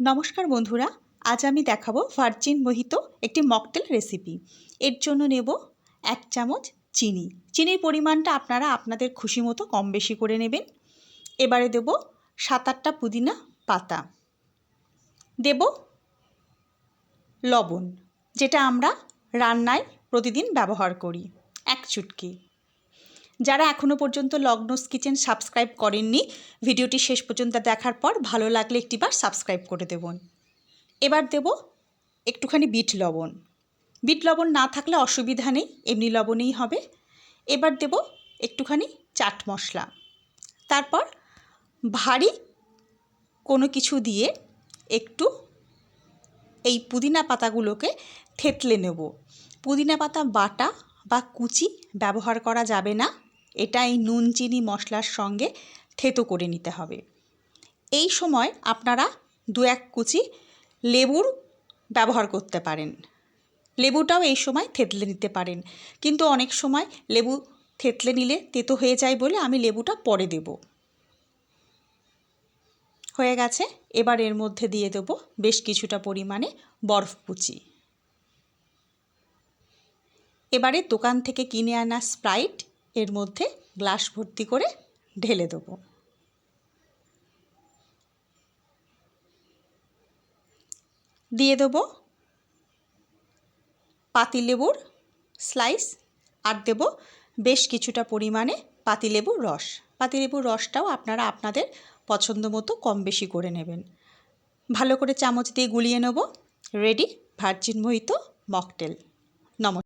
নমস্কার বন্ধুরা, আজ আমি দেখাবো ভার্জিন মোহিত একটি মকটেল রেসিপি। এর জন্য নেব এক চামচ চিনি। চিনির পরিমাণটা আপনারা আপনাদের খুশি মতো কম বেশি করে নেবেন। এবারে দেব সাত আটটা পুদিনা পাতা। দেব লবণ, যেটা আমরা রান্নায় প্রতিদিন ব্যবহার করি। এক চুটকি। যারা এখনও পর্যন্ত লগ্নস কিচেন সাবস্ক্রাইব করেননি, ভিডিওটি শেষ পর্যন্ত দেখার পর ভালো লাগলে একটিবার সাবস্ক্রাইব করে দেবেন। এবার দেব একটুখানি বিট লবণ। বিট লবণ না থাকলে অসুবিধা নেই, এমনি লবণেই হবে। এবার দেব একটুখানি চাট মশলা। তারপর ভারী কোনো কিছু দিয়ে একটু এই পুদিনা পাতাগুলোকে থেতলে নেব। পুদিনা পাতা বাটা বা কুচি ব্যবহার করা যাবে না। এটা এই নুন, চিনি, মশলার সঙ্গে থেতো করে নিতে হবে। এই সময় আপনারা দু এক কুচি লেবুর ব্যবহার করতে পারেন। লেবুটাও এই সময় থেতলে নিতে পারেন। কিন্তু অনেক সময় লেবু থেতলে নিলে তেতো হয়ে যায় বলে আমি লেবুটা পরে দেব। হয়ে গেছে। এবার এর মধ্যে দিয়ে দেব বেশ কিছুটা পরিমাণে বরফ কুচি। এবারে দোকান থেকে কিনে আনা স্প্রাইট এর মধ্যে গ্লাস ভর্তি করে ঢেলে দেবো। দিয়ে দেবো পাতিলেবুর স্লাইস আর দেব বেশ কিছুটা পরিমাণে পাতিলেবুর রস। পাতিলেবুর রসটাও আপনারা আপনাদের পছন্দ মতো কম বেশি করে নেবেন। ভালো করে চামচ দিয়ে গুলিয়ে নেব। Ready, virgin mojito mocktail. নমস্কার।